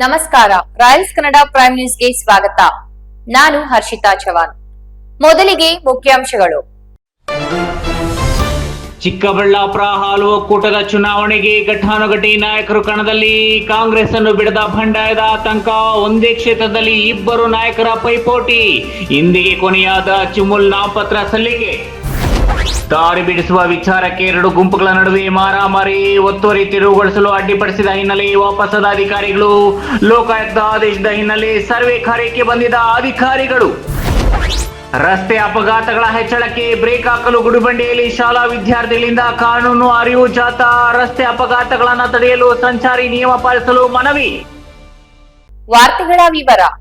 ನಮಸ್ಕಾರ. Royals Kannada prime ನ್ಯೂಸ್ಗೆ ಸ್ವಾಗತ. ನಾನು ಹರ್ಷಿತಾ ಚವಾನ್ ಮೊದಲಿಗೆ ಮುಖ್ಯಾಂಶಗಳು. ಚಿಕ್ಕಬಳ್ಳಾಪುರ ಹಾಲು ಒಕ್ಕೂಟದ ಚುನಾವಣೆಗೆ ಘಟಾನುಘಟಿ ನಾಯಕರು ಕಣದಲ್ಲಿ ಕಾಂಗ್ರೆಸ್ ಅನ್ನು ಬಿಡದ ಬಂಡಾಯದ ಆತಂಕ. ಒಂದೇ ಕ್ಷೇತ್ರದಲ್ಲಿ ಇಬ್ಬರು ನಾಯಕರ ಪೈಪೋಟಿ. ಇಂದಿಗೆ ಕೊನೆಯಾದ ಚಿಮುಲ್ ನಾಮಪತ್ರ ಸಲ್ಲಿಕೆ. ದಾರಿ ಬಿಡಿಸುವ ವಿಚಾರಕ್ಕೆ ಎರಡು ಗುಂಪುಗಳ ನಡುವೆ ಮಾರಾಮಾರಿ, ಒತ್ತುವರಿ ತೆರವುಗೊಳಿಸಲು ಅಡ್ಡಿಪಡಿಸಿದ ಹಿನ್ನೆಲೆ ವಾಪಸ್ಸಾದ ಅಧಿಕಾರಿಗಳು, ಲೋಕಾಯುಕ್ತ ಆದೇಶದ ಹಿನ್ನೆಲೆ ಸರ್ವೆ ಕಾರ್ಯಕ್ಕೆ ಬಂದಿದ್ದ ಅಧಿಕಾರಿಗಳು. ರಸ್ತೆ ಅಪಘಾತಗಳ ಹೆಚ್ಚಳಕ್ಕೆ ಬ್ರೇಕ್ ಹಾಕಲು ಗುಡಿಬಂಡೆಯಲ್ಲಿ ಶಾಲಾ ವಿದ್ಯಾರ್ಥಿಗಳಿಂದ ಕಾನೂನು ಅರಿವು ಜಾಥಾ, ರಸ್ತೆ ಅಪಘಾತಗಳನ್ನು ತಡೆಯಲು ಸಂಚಾರಿ ನಿಯಮ ಪಾಲಿಸಲು ಮನವಿ. ವಾರ್ತೆಗಳ ವಿವರ.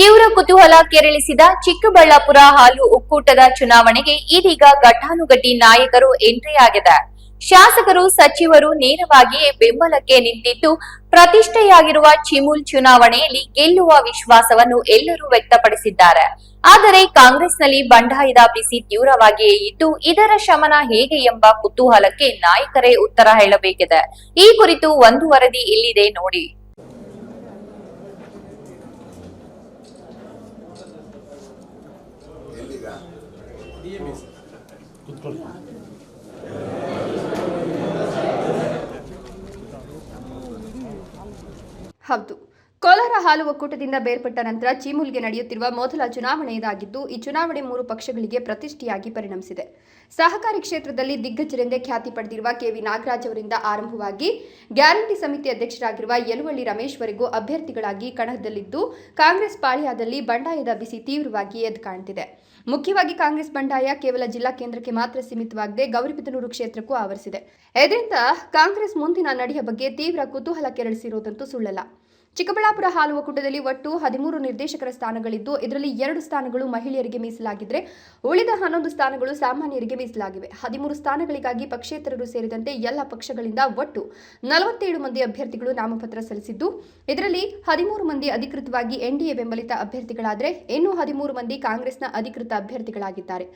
ತೀವ್ರ ಕುತೂಹಲ ಕೆರಳಿಸಿದ ಚಿಕ್ಕಬಳ್ಳಾಪುರ ಹಾಲು ಒಕ್ಕೂಟದ ಚುನಾವಣೆಗೆ ಇದೀಗ ಘಟಾನುಘಟಿ ನಾಯಕರು ಎಂಟ್ರಿ ಆಗಿದೆ. ಶಾಸಕರು, ಸಚಿವರು ನೇರವಾಗಿಯೇ ಬೆಂಬಲಕ್ಕೆ ನಿಂತಿದ್ದು, ಪ್ರತಿಷ್ಠೆಯಾಗಿರುವ ಚಿಮುಲ್ ಚುನಾವಣೆಯಲ್ಲಿ ಗೆಲ್ಲುವ ವಿಶ್ವಾಸವನ್ನು ಎಲ್ಲರೂ ವ್ಯಕ್ತಪಡಿಸಿದ್ದಾರೆ. ಆದರೆ ಕಾಂಗ್ರೆಸ್ನಲ್ಲಿ ಬಂಡಾಯದ ಬಿಸಿ ತೀವ್ರವಾಗಿಯೇ ಇದ್ದು, ಇದರ ಶಮನ ಹೇಗೆ ಎಂಬ ಕುತೂಹಲಕ್ಕೆ ನಾಯಕರೇ ಉತ್ತರ ಹೇಳಬೇಕಿದೆ. ಈ ಕುರಿತು ಒಂದು ವರದಿ ಇಲ್ಲಿದೆ ನೋಡಿ. ಹೌದು. ಕೋಲಾರ ಹಾಲು ಒಕ್ಕೂಟದಿಂದ ಬೇರ್ಪಟ್ಟ ನಂತರ ಚೀಮುಲ್ಗೆ ನಡೆಯುತ್ತಿರುವ ಮೊದಲ ಚುನಾವಣೆ ಇದಾಗಿದ್ದು ಈ ಚುನಾವಣೆ ಮೂರು ಪಕ್ಷಗಳಿಗೆ ಪ್ರತಿಷ್ಠೆಯಾಗಿ ಪರಿಣಮಿಸಿದೆ. ಸಹಕಾರಿ ಕ್ಷೇತ್ರದಲ್ಲಿ ದಿಗ್ಗಜರೆಂದೇ ಖ್ಯಾತಿ ಪಡೆದಿರುವ ಕೆವಿ ನಾಗರಾಜ್ ಅವರಿಂದ ಆರಂಭವಾಗಿ ಗ್ಯಾರಂಟಿ ಸಮಿತಿ ಅಧ್ಯಕ್ಷರಾಗಿರುವ ಯಲುವಳ್ಳಿ ರಮೇಶ್ವರಿಗೂ ಅಭ್ಯರ್ಥಿಗಳಾಗಿ ಕಣದಲ್ಲಿದ್ದು, ಕಾಂಗ್ರೆಸ್ ಪಾಳ್ಯದಲ್ಲಿ ಬಂಡಾಯದ ಬಿಸಿ ತೀವ್ರವಾಗಿ ಎದ್ದು ಕಾಣ್ತಿದೆ. ಮುಖ್ಯವಾಗಿ ಕಾಂಗ್ರೆಸ್ ಬಂಡಾಯ ಕೇವಲ ಜಿಲ್ಲಾ ಕೇಂದ್ರಕ್ಕೆ ಮಾತ್ರ ಸೀಮಿತವಾಗದೆ ಗೌರಿಬಿದನೂರು ಕ್ಷೇತ್ರಕ್ಕೂ ಆವರಿಸಿದೆ. ಇದರಿಂದ ಕಾಂಗ್ರೆಸ್ ಮುಂದಿನ ನಡೆಯ ಬಗ್ಗೆ ತೀವ್ರ ಕುತೂಹಲ ಕೆರಳಿಸಿರುವುದಂತೂ ಸುಳ್ಳಲ್ಲ. ಚಿಕ್ಕಬಳ್ಳಾಪುರ ಹಾಲು ಒಕ್ಕೂಟದಲ್ಲಿ ಒಟ್ಟು ಹದಿಮೂರು ನಿರ್ದೇಶಕರ ಸ್ಥಾನಗಳಿದ್ದು, ಇದರಲ್ಲಿ ಎರಡು ಸ್ಥಾನಗಳು ಮಹಿಳೆಯರಿಗೆ ಮೀಸಲಾಗಿದ್ದರೆ ಉಳಿದ ಹನ್ನೊಂದು ಸ್ಥಾನಗಳು ಸಾಮಾನ್ಯರಿಗೆ ಮೀಸಲಾಗಿವೆ. ಹದಿಮೂರು ಸ್ಥಾನಗಳಿಗಾಗಿ ಪಕ್ಷೇತರರು ಸೇರಿದಂತೆ ಎಲ್ಲ ಪಕ್ಷಗಳಿಂದ ಒಟ್ಟು ನಲವತ್ತೇಳು ಮಂದಿ ಅಭ್ಯರ್ಥಿಗಳು ನಾಮಪತ್ರ ಸಲ್ಲಿಸಿದ್ದು, ಇದರಲ್ಲಿ ಹದಿಮೂರು ಮಂದಿ ಅಧಿಕೃತವಾಗಿ ಎನ್ಡಿಎ ಬೆಂಬಲಿತ ಅಭ್ಯರ್ಥಿಗಳಾದರೆ, ಇನ್ನೂ ಹದಿಮೂರು ಮಂದಿ ಕಾಂಗ್ರೆಸ್ನ ಅಧಿಕೃತ ಅಭ್ಯರ್ಥಿಗಳಾಗಿದ್ದಾರೆ.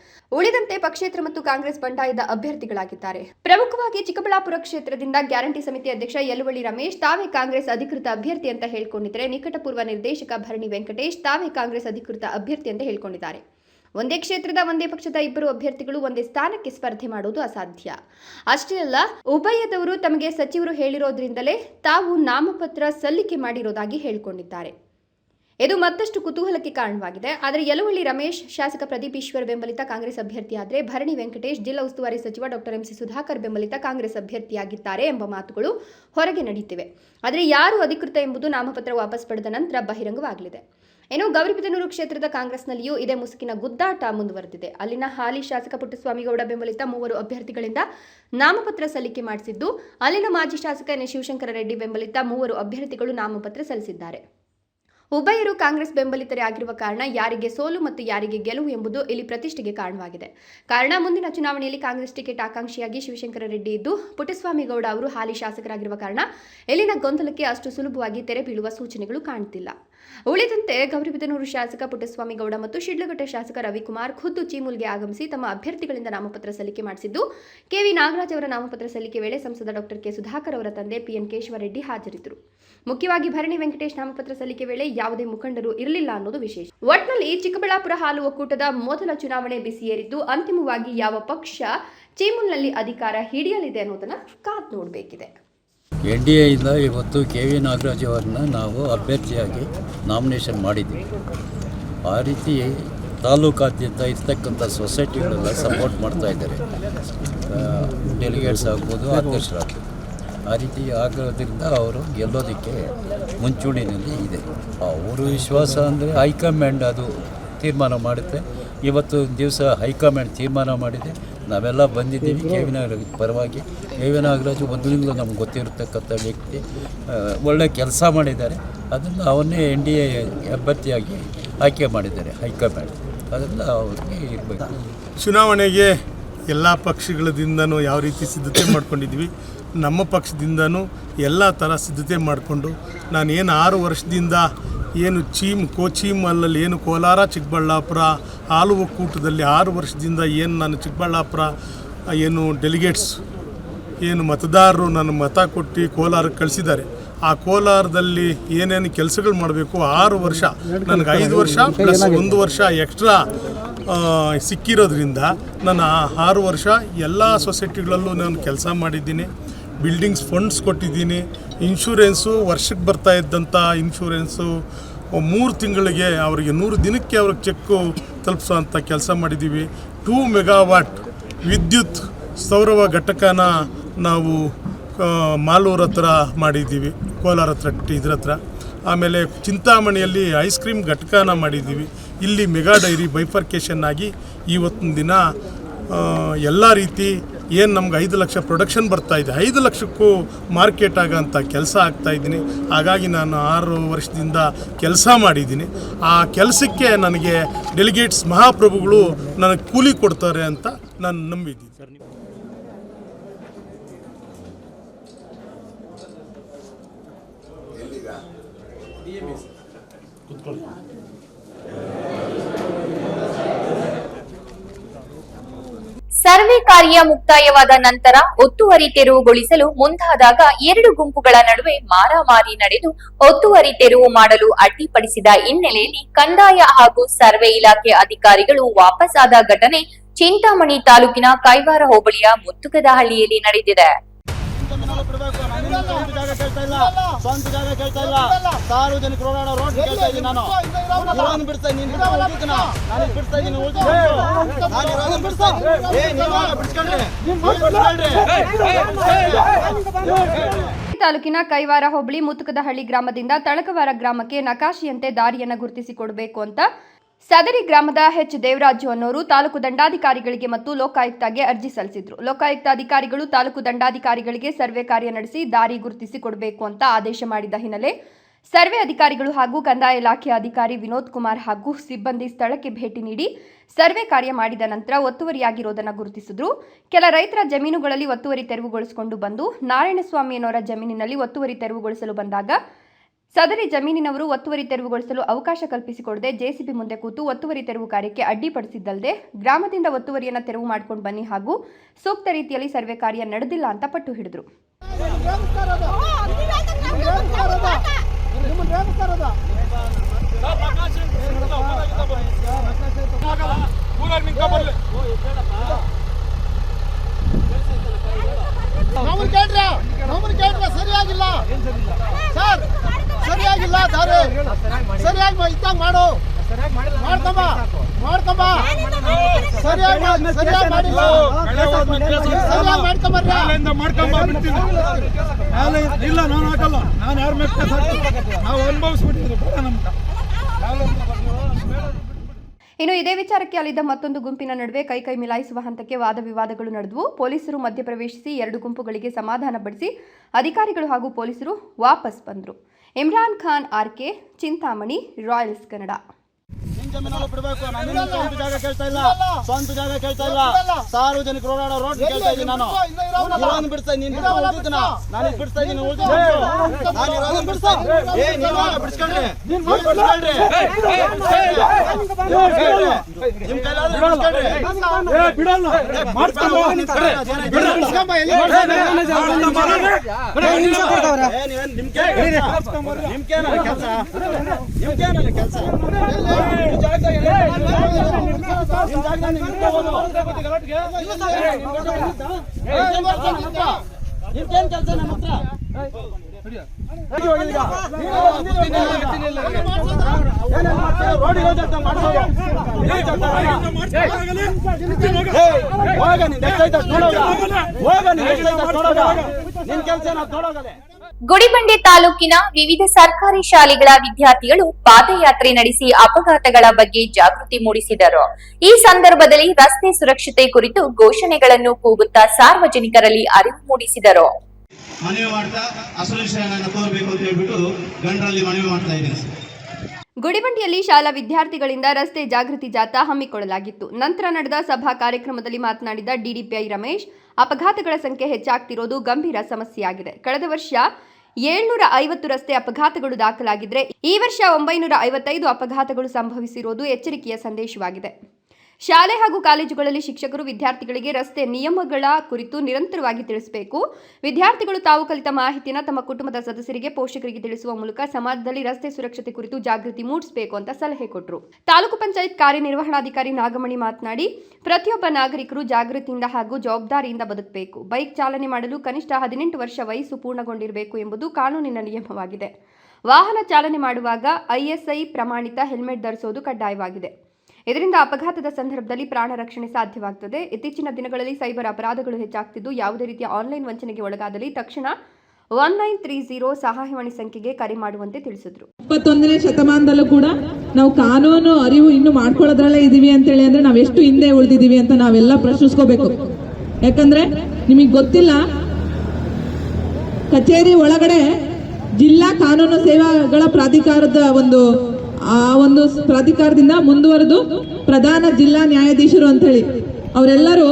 ಉಳಿದಂತೆ ಪಕ್ಷೇತರ ಮತ್ತು ಕಾಂಗ್ರೆಸ್ ಬಂಡಾಯದ ಅಭ್ಯರ್ಥಿಗಳಾಗಿದ್ದಾರೆ. ಪ್ರಮುಖವಾಗಿ ಚಿಕ್ಕಬಳ್ಳಾಪುರ ಕ್ಷೇತ್ರದಿಂದ ಗ್ಯಾರಂಟಿ ಸಮಿತಿ ಅಧ್ಯಕ್ಷ ಯಲುವಳ್ಳಿ ರಮೇಶ್, ತಾವೇ ಕಾಂಗ್ರೆಸ್ ಅಧಿಕೃತ ಅಭ್ಯರ್ಥಿ ಅಂತ ಹೇಳ್ಕೊಂಡಿದ್ರೆ ನಿಕಟಪೂರ್ವ ನಿರ್ದೇಶಕ ಭರಣಿ ವೆಂಕಟೇಶ್, ತಾವೇ ಕಾಂಗ್ರೆಸ್ ಅಧಿಕೃತ ಅಭ್ಯರ್ಥಿ ಅಂತ ಹೇಳ್ಕೊಂಡಿದ್ದಾರೆ. ಒಂದೇ ಕ್ಷೇತ್ರದ ಒಂದೇ ಪಕ್ಷದ ಇಬ್ಬರು ಅಭ್ಯರ್ಥಿಗಳು ಒಂದೇ ಸ್ಥಾನಕ್ಕೆ ಸ್ಪರ್ಧೆ ಮಾಡುವುದು ಅಸಾಧ್ಯ. ಅಷ್ಟೇ ಅಲ್ಲ, ಉಭಯದವರು ತಮಗೆ ಸಚಿವರು ಹೇಳಿರೋದ್ರಿಂದಲೇ ತಾವು ನಾಮಪತ್ರ ಸಲ್ಲಿಕೆ ಮಾಡಿರೋದಾಗಿ ಹೇಳಿಕೊಂಡಿದ್ದಾರೆ. ಇದು ಮತ್ತಷ್ಟು ಕುತೂಹಲಕ್ಕೆ ಕಾರಣವಾಗಿದೆ. ಆದರೆ ಯಲುವಳ್ಳಿ ರಮೇಶ್, ಶಾಸಕ ಪ್ರದೀಪ್ ಈಶ್ವರ್ ಬೆಂಬಲಿತ ಕಾಂಗ್ರೆಸ್ ಅಭ್ಯರ್ಥಿಯಾದರೆ ಭರಣಿ ವೆಂಕಟೇಶ್, ಜಿಲ್ಲಾ ಉಸ್ತುವಾರಿ ಸಚಿವ ಡಾಕ್ಟರ್ ಎಂಸಿ ಸುಧಾಕರ್ ಬೆಂಬಲಿತ ಕಾಂಗ್ರೆಸ್ ಅಭ್ಯರ್ಥಿಯಾಗಿದ್ದಾರೆ ಎಂಬ ಮಾತುಗಳು ಹೊರಗೆ ನಡೆಯುತ್ತಿವೆ ಆದರೆ ಯಾರು ಅಧಿಕೃತ ಎಂಬುದು ನಾಮಪತ್ರ ವಾಪಸ್ ಪಡೆದ ನಂತರ ಬಹಿರಂಗವಾಗಲಿದೆ. ಏನು ಗೌರಿಬಿದನೂರು ಕ್ಷೇತ್ರದ ಕಾಂಗ್ರೆಸ್ನಲ್ಲಿಯೂ ಇದೇ ಮುಸುಕಿನ ಗುದ್ದಾಟ ಮುಂದುವರೆದಿದೆ. ಅಲ್ಲಿನ ಹಾಲಿ ಶಾಸಕ ಪುಟ್ಟಸ್ವಾಮಿಗೌಡ ಬೆಂಬಲಿತ ಮೂವರು ಅಭ್ಯರ್ಥಿಗಳಿಂದ ನಾಮಪತ್ರ ಸಲ್ಲಿಕೆ ಮಾಡಿಸಿದ್ದು, ಅಲ್ಲಿನ ಮಾಜಿ ಶಾಸಕ ಎನ್ ಶಿವಶಂಕರ ರೆಡ್ಡಿ ಬೆಂಬಲಿತ ಮೂವರು ಅಭ್ಯರ್ಥಿಗಳು ನಾಮಪತ್ರ ಸಲ್ಲಿಸಿದ್ದಾರೆ. ಉಭಯರು ಕಾಂಗ್ರೆಸ್ ಬೆಂಬಲಿತರೇ ಆಗಿರುವ ಕಾರಣ ಯಾರಿಗೆ ಸೋಲು ಮತ್ತು ಯಾರಿಗೆ ಗೆಲುವು ಎಂಬುದು ಇಲ್ಲಿ ಪ್ರತಿಷ್ಠೆಗೆ ಕಾರಣವಾಗಿದೆ. ಕಾರಣ, ಮುಂದಿನ ಚುನಾವಣೆಯಲ್ಲಿ ಕಾಂಗ್ರೆಸ್ ಟಿಕೆಟ್ ಆಕಾಂಕ್ಷಿಯಾಗಿ ಶಿವಶಂಕರ ರೆಡ್ಡಿ ಇದ್ದು, ಪುಟ್ಟಸ್ವಾಮಿಗೌಡ ಅವರು ಹಾಲಿ ಶಾಸಕರಾಗಿರುವ ಕಾರಣ ಇಲ್ಲಿನ ಗೊಂದಲಕ್ಕೆ ಅಷ್ಟು ಸುಲಭವಾಗಿ ತೆರೆ ಬೀಳುವ ಸೂಚನೆಗಳು ಕಾಣುತ್ತಿಲ್ಲ ಉಳಿದಂತೆ ಗೌರಿಬಿದನೂರು ಶಾಸಕ ಪುಟ್ಟಸ್ವಾಮಿಗೌಡ ಮತ್ತು ಶಿಡ್ಲಘಟ್ಟ ಶಾಸಕ ರವಿಕುಮಾರ್ ಖುದ್ದು ಚೀಮೂಲ್ಗೆ ಆಗಮಿಸಿ ತಮ್ಮ ಅಭ್ಯರ್ಥಿಗಳಿಂದ ನಾಮಪತ್ರ ಸಲ್ಲಿಕೆ ಮಾಡಿಸಿದ್ದು, ಕೆವಿ ನಾಗರಾಜ್ ಅವರ ನಾಮಪತ್ರ ಸಲ್ಲಿಕೆ ವೇಳೆ ಸಂಸದ ಡಾಕ್ಟರ್ ಕೆ ಸುಧಾಕರ್ ಅವರ ತಂದೆ ಪಿಎನ್ ಕೇಶವರೆಡ್ಡಿ ಹಾಜರಿದ್ದರು. ಮುಖ್ಯವಾಗಿ ಭರಣಿ ವೆಂಕಟೇಶ್ ನಾಮಪತ್ರ ಸಲ್ಲಿಕೆ ವೇಳೆ ಯಾವುದೇ ಮುಖಂಡರು ಇರಲಿಲ್ಲ ಅನ್ನೋದು ವಿಶೇಷ. ಒಟ್ನಲ್ಲಿ ಚಿಕ್ಕಬಳ್ಳಾಪುರ ಹಾಲು ಒಕ್ಕೂಟದ ಮೊದಲ ಚುನಾವಣೆ ಬಿಸಿಯೇರಿದ್ದು, ಅಂತಿಮವಾಗಿ ಯಾವ ಪಕ್ಷ ಚೀಮುಲ್ನಲ್ಲಿ ಅಧಿಕಾರ ಹಿಡಿಯಲಿದೆ ಅನ್ನೋದನ್ನ ಕಾದ್ ನೋಡಬೇಕಿದೆ. ಎನ್ ಡಿ ಎಯಿಂದ ಇವತ್ತು ಕೆ ವಿ ನಾಗರಾಜ್ ಅವರನ್ನ ನಾವು ಅಭ್ಯರ್ಥಿಯಾಗಿ ನಾಮಿನೇಷನ್ ಮಾಡಿದ್ದೀವಿ ಆ ರೀತಿ ತಾಲೂಕಾದ್ಯಂತ ಇರ್ತಕ್ಕಂಥ ಸೊಸೈಟಿಗಳೆಲ್ಲ ಸಪೋರ್ಟ್ ಮಾಡ್ತಾ ಇದ್ದಾರೆ. ಡೆಲಿಗೇಟ್ಸ್ ಆಗ್ಬೋದು, ಅಧ್ಯಕ್ಷರಾಗ್ಬೋದು. ಆ ರೀತಿ ಆಗೋದ್ರಿಂದ ಅವರು ಗೆಲ್ಲೋದಕ್ಕೆ ಮುಂಚೂಣಿನಲ್ಲಿ ಇದೆ. ಅವರು ವಿಶ್ವಾಸ ಅಂದರೆ ಹೈಕಮಾಂಡ್ ಅದು ತೀರ್ಮಾನ ಮಾಡುತ್ತೆ. ಇವತ್ತು ದಿವಸ ಹೈಕಮಾಂಡ್ ತೀರ್ಮಾನ ಮಾಡಿದೆ. ನಾವೆಲ್ಲ ಬಂದಿದ್ದೀವಿ. ಕೆ ವಿ ನಾಗರಾಜ್ ಪರವಾಗಿ ಕೆ ವಿ ನಾಗರಾಜು ಮೊದಲಿಂದಲೂ ನಮ್ಗೆ ಗೊತ್ತಿರತಕ್ಕಂಥ ವ್ಯಕ್ತಿ ಒಳ್ಳೆ ಕೆಲಸ ಮಾಡಿದ್ದಾರೆ. ಅದನ್ನು ಅವನ್ನೇ ಎನ್ ಡಿ ಎ ಅಭ್ಯರ್ಥಿಯಾಗಿ ಆಯ್ಕೆ ಮಾಡಿದ್ದಾರೆ ಹೈಕಮಾಂಡ್. ಅದರಿಂದ ಅವ್ರಿಗೆ ಇರಬೇಕು. ಚುನಾವಣೆಗೆ ಎಲ್ಲ ಪಕ್ಷಗಳದಿಂದನೂ ಯಾವ ರೀತಿ ಸಿದ್ಧತೆ ಮಾಡ್ಕೊಂಡಿದ್ವಿ ನಮ್ಮ ಪಕ್ಷದಿಂದನೂ ಎಲ್ಲ ಥರ ಸಿದ್ಧತೆ ಮಾಡಿಕೊಂಡು ನಾನು ಏನು ಆರು ವರ್ಷದಿಂದ ಏನು ಚೀಮ್, ಕೋಚೀಮ್ ಅಲ್ಲಲ್ಲಿ ಏನು ಕೋಲಾರ, ಚಿಕ್ಕಬಳ್ಳಾಪುರ ಹಾಲು ಒಕ್ಕೂಟದಲ್ಲಿ ಆರು ವರ್ಷದಿಂದ ಏನು ನಾನು ಚಿಕ್ಕಬಳ್ಳಾಪುರ, ಏನು ಡೆಲಿಗೇಟ್ಸ್ ಏನು ಮತದಾರರು ನನ್ನ ಮತ ಕೊಟ್ಟು ಕೋಲಾರಕ್ಕೆ ಕಳಿಸಿದ್ದಾರೆ. ಆ ಕೋಲಾರದಲ್ಲಿ ಏನೇನು ಕೆಲಸಗಳು ಮಾಡಬೇಕು, ಆರು ವರ್ಷ, ನನಗೆ ಐದು ವರ್ಷ ಪ್ಲಸ್ ಒಂದು ವರ್ಷ ಎಕ್ಸ್ಟ್ರಾ ಸಿಕ್ಕಿರೋದ್ರಿಂದ ನಾನು ಆರು ವರ್ಷ ಎಲ್ಲ ಸೊಸೈಟಿಗಳಲ್ಲೂ ನಾನು ಕೆಲಸ ಮಾಡಿದ್ದೀನಿ. ಬಿಲ್ಡಿಂಗ್ಸ್ ಫಂಡ್ಸ್ ಕೊಟ್ಟಿದ್ದೀನಿ. ಇನ್ಶೂರೆನ್ಸು ವರ್ಷಕ್ಕೆ ಬರ್ತಾ ಇದ್ದಂಥ ಇನ್ಶೂರೆನ್ಸು ಮೂರು ತಿಂಗಳಿಗೆ ಅವರಿಗೆ ನೂರು ದಿನಕ್ಕೆ ಅವ್ರಿಗೆ ಚೆಕ್ಕು ತಲುಪಿಸುವಂಥ ಕೆಲಸ ಮಾಡಿದ್ದೀವಿ. ಟೂ ಮೆಗಾವಾಟ್ ವಿದ್ಯುತ್ ಸೌರವ ಘಟಕನ ನಾವು ಮಾಲೂರ ಹತ್ರ ಮಾಡಿದ್ದೀವಿ. ಕೋಲಾರ ಹತ್ರ, ಇದ್ರ ಹತ್ರ. ಆಮೇಲೆ ಚಿಂತಾಮಣಿಯಲ್ಲಿ ಐಸ್ ಕ್ರೀಮ್ ಘಟಕನ ಮಾಡಿದ್ದೀವಿ. ಇಲ್ಲಿ ಮೆಗಾ ಡೈರಿ ಬೈಫರ್ಕೇಷನ್ ಆಗಿ ಇವತ್ತಿನ ದಿನ ಎಲ್ಲ ರೀತಿ ಏನು ನಮ್ಗೆ ಐದು ಲಕ್ಷ ಪ್ರೊಡಕ್ಷನ್ ಬರ್ತಾ ಇದೆ. ಐದು ಲಕ್ಷಕ್ಕೂ ಮಾರ್ಕೆಟ್ ಆಗೋಂಥ ಕೆಲಸ ಆಗ್ತಾ ಇದ್ದೀನಿ. ಹಾಗಾಗಿ ನಾನು ಆರು ವರ್ಷದಿಂದ ಕೆಲಸ ಮಾಡಿದ್ದೀನಿ. ಆ ಕೆಲಸಕ್ಕೆ ನನಗೆ ಡೆಲಿಗೇಟ್ಸ್ ಮಹಾಪ್ರಭುಗಳು ನನಗೆ ಕೂಲಿ ಕೊಡ್ತಾರೆ ಅಂತ ನಾನು ನಂಬಿದ್ದೀನಿ. ಸರ್ ಸರ್ವೆ ಕಾರ್ಯ ಮುಕ್ತಾಯವಾದ ನಂತರ ಒತ್ತುವರಿ ತೆರವುಗೊಳಿಸಲು ಮುಂದಾದಾಗ ಎರಡು ಗುಂಪುಗಳ ನಡುವೆ ಮಾರಾಮಾರಿ ನಡೆದು ಒತ್ತುವರಿ ತೆರವು ಮಾಡಲು ಅಡ್ಡಿಪಡಿಸಿದ ಹಿನ್ನೆಲೆಯಲ್ಲಿ ಕಂದಾಯ ಹಾಗೂ ಸರ್ವೆ ಇಲಾಖೆ ಅಧಿಕಾರಿಗಳು ವಾಪಸಾದ ಘಟನೆ ಚಿಂತಾಮಣಿ ತಾಲೂಕಿನ ಕೈವಾರ ಹೋಬಳಿಯ ಮುತ್ತುಗದಹಳ್ಳಿಯಲ್ಲಿ ನಡೆದಿದೆ. ಸ್ವಂತ ಜಾಗ ಕೇಳ್ತಾ ಇಲ್ಲ ಸಾರ್ವಜನಿಕ ತಾಲೂಕಿನ ಕೈವಾರ ಹೋಬಳಿ ಮುತುಕದಹಳ್ಳಿ ಗ್ರಾಮದಿಂದ ತಳಕವಾರ ಗ್ರಾಮಕ್ಕೆ ನಕಾಶಿಯಂತೆ ದಾರಿಯನ್ನು ಗುರುತಿಸಿಕೊಡಬೇಕು ಅಂತ ಸದರಿ ಗ್ರಾಮದ ಎಚ್. ದೇವರಾಜು ಅನ್ನೋರು ತಾಲೂಕು ದಂಡಾಧಿಕಾರಿಗಳಿಗೆ ಮತ್ತು ಲೋಕಾಯುಕ್ತಗೆ ಅರ್ಜಿ ಸಲ್ಲಿಸಿದ್ರು. ಲೋಕಾಯುಕ್ತ ಅಧಿಕಾರಿಗಳು ತಾಲೂಕು ದಂಡಾಧಿಕಾರಿಗಳಿಗೆ ಸರ್ವೆ ಕಾರ್ಯ ನಡೆಸಿ ದಾರಿ ಗುರುತಿಸಿ ಕೊಡಬೇಕು ಅಂತ ಆದೇಶ ಮಾಡಿದ ಹಿನ್ನೆಲೆ ಸರ್ವೆ ಅಧಿಕಾರಿಗಳು ಹಾಗೂ ಕಂದಾಯ ಇಲಾಖೆ ಅಧಿಕಾರಿ ವಿನೋದ್ ಕುಮಾರ್ ಹಾಗೂ ಸಿಬ್ಬಂದಿ ಸ್ಥಳಕ್ಕೆ ಭೇಟಿ ನೀಡಿ ಸರ್ವೆ ಕಾರ್ಯ ಮಾಡಿದ ನಂತರ ಒತ್ತುವರಿಯಾಗಿರೋದನ್ನು ಗುರುತಿಸಿದ್ರು. ಕೆಲ ರೈತರ ಜಮೀನುಗಳಲ್ಲಿ ಒತ್ತುವರಿ ತೆರವುಗೊಳಿಸಿಕೊಂಡು ಬಂದು ನಾರಾಯಣಸ್ವಾಮಿ ಅನ್ನೋರ ಜಮೀನಿನಲ್ಲಿ ಒತ್ತುವರಿ ತೆರವುಗೊಳಿಸಲು ಬಂದಾಗ ಸದರಿ ಜಮೀನಿನವರು ಒತ್ತುವರಿ ತೆರವುಗೊಳಿಸಲು ಅವಕಾಶ ಕಲ್ಪಿಸಿಕೊಡದೆ ಜೆಸಿಬಿ ಮುಂದೆ ಕೂತು ಒತ್ತುವರಿ ತೆರವು ಕಾರ್ಯಕ್ಕೆ ಅಡ್ಡಿಪಡಿಸಿದ್ದಲ್ಲದೆ ಗ್ರಾಮದಿಂದ ಒತ್ತುವರಿಯನ್ನು ತೆರವು ಮಾಡ್ಕೊಂಡು ಬನ್ನಿ ಹಾಗೂ ಸೂಕ್ತ ರೀತಿಯಲ್ಲಿ ಸರ್ವೆ ಕಾರ್ಯ ನಡೆದಿಲ್ಲ ಅಂತ ಪಟ್ಟು ಹಿಡಿದ್ರು. ನಮ್ಮನ್ನ ಕೇಳ್ರ ನಮ್ಮನ್ನು ಕೇಳ್ರ ಸರಿಯಾಗಿಲ್ಲ. ಸರ್, ಸರಿಯಾಗಿಲ್ಲ ದಾರಿ. ಸರಿಯಾಗಿ ಇದ್ದಾಗ ಮಾಡು. ಮಾಡ್ತಮ್ಮ ಮಾಡ್ತಮ್ಮ ಸರಿಯಾಗಿ ಸರಿಯಾಗಿ ಮಾಡಿಲ್ಲ. ಸರಿಯಾಗಿ ಮಾಡ್ಕೊಂಬರ್ರಿ ಇಲ್ಲ, ನಾನು ಹಾಕಲ್ಲ. ನಾನು ಯಾರ ಮೇಲೆ ನಾವು ಅನುಭವಿಸ್ಬಿಟ್ಟಿದ್ರು ನಮ್ಗೆ. ಇನ್ನು ಇದೇ ವಿಚಾರಕ್ಕೆ ಅಲ್ಲಿದ್ದ ಮತ್ತೊಂದು ಗುಂಪಿನ ನಡುವೆ ಕೈಕೈ ಮಿಲಾಯಿಸುವ ಹಂತಕ್ಕೆ ವಾದ ವಿವಾದಗಳು ನಡೆದವು. ಪೊಲೀಸರು ಮಧ್ಯಪ್ರವೇಶಿಸಿ ಎರಡು ಗುಂಪುಗಳಿಗೆ ಸಮಾಧಾನಪಡಿಸಿ ಅಧಿಕಾರಿಗಳು ಹಾಗೂ ಪೊಲೀಸರು ವಾಪಸ್ ಬಂದರು. Imran Khan RK Chintamani, royals Kannada. ನಿನ್ ಜಮೀನೆಲ್ಲ ಬಿಡಬೇಕು. ನಾನು ಸ್ವಂತ ಜಾಗ ಕೇಳ್ತಾ ಇಲ್ಲ. ಸ್ವಂತ ಜಾಗ ಕೇಳ್ತಾ ಇಲ್ಲ. ಸಾರ್ವಜನಿಕ ಓಡಾಡೋ ರೋಡ್ ಕೇಳ್ತಾ ಇದ್ದೀನಿ ನಾನು. ಇರೋದನ್ನ ಬಿಡ್ತಾ ನೀನು ಉಳ್ದಿದ್ದನ ನಾನು. ಬಿಡ್ತಾ ಇದ್ದೀನಿ ಉಳ್ದಿದ್ದು ನಾನು. ಬಿಡ್ತಾ ಏ ನೀವು ಬಿಡ್ಸ್ಕೊಳ್ರಿ ಬಿಡ್ಸ್ಕೊಳ್ರಿ ನಿಮ್ ಕೈಲಾದ್ರೆ ಬಿಡ್ಸ್ಕೊಳ್ರಿ ಬಿಡ್ಸ್ಕೊಂಬ, ಎಲ್ಲಿ ಏ, ನೀವೇನ್ ನಿಮ್ಗೇನ್ ಕೆಲ್ಸ? ಕೆಲ್ಸ? ನಿಮ್ಗೇನ್ ಕೆಲಸ ನಮ್ಮ ಹತ್ರ ಹೋಗ ನೀನ್ ಕೆಲ್ಸ ನಾವು ನೋಡೋಗದೆ ಗುಡಿಬಂಡೆ ತಾಲೂಕಿನ ವಿವಿಧ ಸರ್ಕಾರಿ ಶಾಲೆಗಳ ವಿದ್ಯಾರ್ಥಿಗಳು ಪಾದಯಾತ್ರೆ ನಡೆಸಿ ಅಪಘಾತಗಳ ಬಗ್ಗೆ ಜಾಗೃತಿ ಮೂಡಿಸಿದರು. ಈ ಸಂದರ್ಭದಲ್ಲಿ ರಸ್ತೆ ಸುರಕ್ಷತೆ ಕುರಿತು ಘೋಷಣೆಗಳನ್ನು ಕೂಗುತ್ತಾ ಸಾರ್ವಜನಿಕರಲ್ಲಿ ಅರಿವು ಮೂಡಿಸಿದರು. ಮನವಿ ಮಾಡ್ತಾ ಅಸೋಸಿಯೇಷನ್ ತೋರ್ಬೇಕು ಅಂತ ಹೇಳ್ಬಿಟ್ಟು ಗಂಡರಲ್ಲಿ ಮನವಿ ಮಾಡ್ತಾ ಇದ್ದೀನಿ ಸರ್. ಗುಡಿಬಂಡಿಯಲ್ಲಿ ಶಾಲಾ ವಿದ್ಯಾರ್ಥಿಗಳಿಂದ ರಸ್ತೆ ಜಾಗೃತಿ ಜಾಥಾ ಹಮ್ಮಿಕೊಳ್ಳಲಾಗಿತ್ತು. ನಂತರ ನಡೆದ ಸಭಾ ಕಾರ್ಯಕ್ರಮದಲ್ಲಿ ಮಾತನಾಡಿದ ಡಿಡಿಪಿಐ ರಮೇಶ್ ಅಪಘಾತಗಳ ಸಂಖ್ಯೆ ಹೆಚ್ಚಾಗ್ತಿರೋದು ಗಂಭೀರ ಸಮಸ್ಯೆಯಾಗಿದೆ. ಕಳೆದ ವರ್ಷ ಏಳ್ನೂರ ಐವತ್ತು ರಸ್ತೆ ಅಪಘಾತಗಳು ದಾಖಲಾಗಿದ್ರೆ ಈ ವರ್ಷ ಒಂಬೈನೂರ ಐವತ್ತೈದು ಅಪಘಾತಗಳು ಸಂಭವಿಸಿರೋದು ಎಚ್ಚರಿಕೆಯ ಸಂದೇಶವಾಗಿದೆ. ಶಾಲೆ ಹಾಗೂ ಕಾಲೇಜುಗಳಲ್ಲಿ ಶಿಕ್ಷಕರು ವಿದ್ಯಾರ್ಥಿಗಳಿಗೆ ರಸ್ತೆ ನಿಯಮಗಳ ಕುರಿತು ನಿರಂತರವಾಗಿ ತಿಳಿಸಬೇಕು. ವಿದ್ಯಾರ್ಥಿಗಳು ತಾವು ಕಲಿತ ಮಾಹಿತಿಯನ್ನು ತಮ್ಮ ಕುಟುಂಬದ ಸದಸ್ಯರಿಗೆ, ಪೋಷಕರಿಗೆ ತಿಳಿಸುವ ಮೂಲಕ ಸಮಾಜದಲ್ಲಿ ರಸ್ತೆ ಸುರಕ್ಷತೆ ಕುರಿತು ಜಾಗೃತಿ ಮೂಡಿಸಬೇಕು ಅಂತ ಸಲಹೆ ಕೊಟ್ಟರು ತಾಲೂಕು ಪಂಚಾಯತ್ ಕಾರ್ಯನಿರ್ವಹಣಾಧಿಕಾರಿ ನಾಗಮಣಿ ಮಾತನಾಡಿ, ಪ್ರತಿಯೊಬ್ಬ ನಾಗರಿಕರು ಜಾಗೃತಿಯಿಂದ ಹಾಗೂ ಜವಾಬ್ದಾರಿಯಿಂದ ಬದುಕಬೇಕು. ಬೈಕ್ ಚಾಲನೆ ಮಾಡಲು ಕನಿಷ್ಠ ಹದಿನೆಂಟು ವರ್ಷ ವಯಸ್ಸು ಪೂರ್ಣಗೊಂಡಿರಬೇಕು ಎಂಬುದು ಕಾನೂನಿನ ನಿಯಮವಾಗಿದೆ. ವಾಹನ ಚಾಲನೆ ಮಾಡುವಾಗ ಐಎಸ್ಐ ಪ್ರಮಾಣಿತ ಹೆಲ್ಮೆಟ್ ಧರಿಸೋದು ಕಡ್ಡಾಯವಾಗಿದೆ. ಇದರಿಂದ ಅಪಘಾತದ ಸಂದರ್ಭದಲ್ಲಿ ಪ್ರಾಣ ರಕ್ಷಣೆ ಸಾಧ್ಯವಾಗುತ್ತದೆ ಇತ್ತೀಚಿನ ದಿನಗಳಲ್ಲಿ ಸೈಬರ್ ಅಪರಾಧಗಳು ಹೆಚ್ಚಾಗ್ತಿದ್ದು, ಯಾವುದೇ ರೀತಿಯ ಆನ್ಲೈನ್ ವಂಚನೆಗೆ ಒಳಗಾದಲ್ಲಿ ತಕ್ಷಣ ಒನ್ ನೈನ್ ತ್ರೀ ಜೀರೋ ಸಹಾಯವಾಣಿ ಸಂಖ್ಯೆಗೆ ಕರೆ ಮಾಡುವಂತೆ ತಿಳಿಸಿದ್ರು. ಇಪ್ಪತ್ತೊಂದನೇ ಶತಮಾನದಲ್ಲೂ ಕೂಡ ನಾವು ಕಾನೂನು ಅರಿವು ಇನ್ನು ಮಾಡ್ಕೊಳ್ಳೋದ್ರಲ್ಲೇ ಇದೀವಿ ಅಂತೇಳಿ ಅಂದ್ರೆ ನಾವ್ ಎಷ್ಟು ಹಿಂದೆ ಉಳಿದಿದೀವಿ ಅಂತ ನಾವೆಲ್ಲ ಪ್ರಶ್ನಿಸ್ಕೋಬೇಕು. ಯಾಕಂದ್ರೆ ನಿಮಗೆ ಗೊತ್ತಿಲ್ಲ, ಕಚೇರಿ ಒಳಗಡೆ ಜಿಲ್ಲಾ ಕಾನೂನು ಸೇವಾಗಳ ಪ್ರಾಧಿಕಾರದ ಒಂದು ಆ ಒಂದು ಪ್ರಾಧಿಕಾರದಿಂದ ಮುಂದುವರೆದು ಪ್ರಧಾನ ಜಿಲ್ಲಾ ನ್ಯಾಯಾಧೀಶರು ಅಂತ ಹೇಳಿ ಅವರೆಲ್ಲರೂ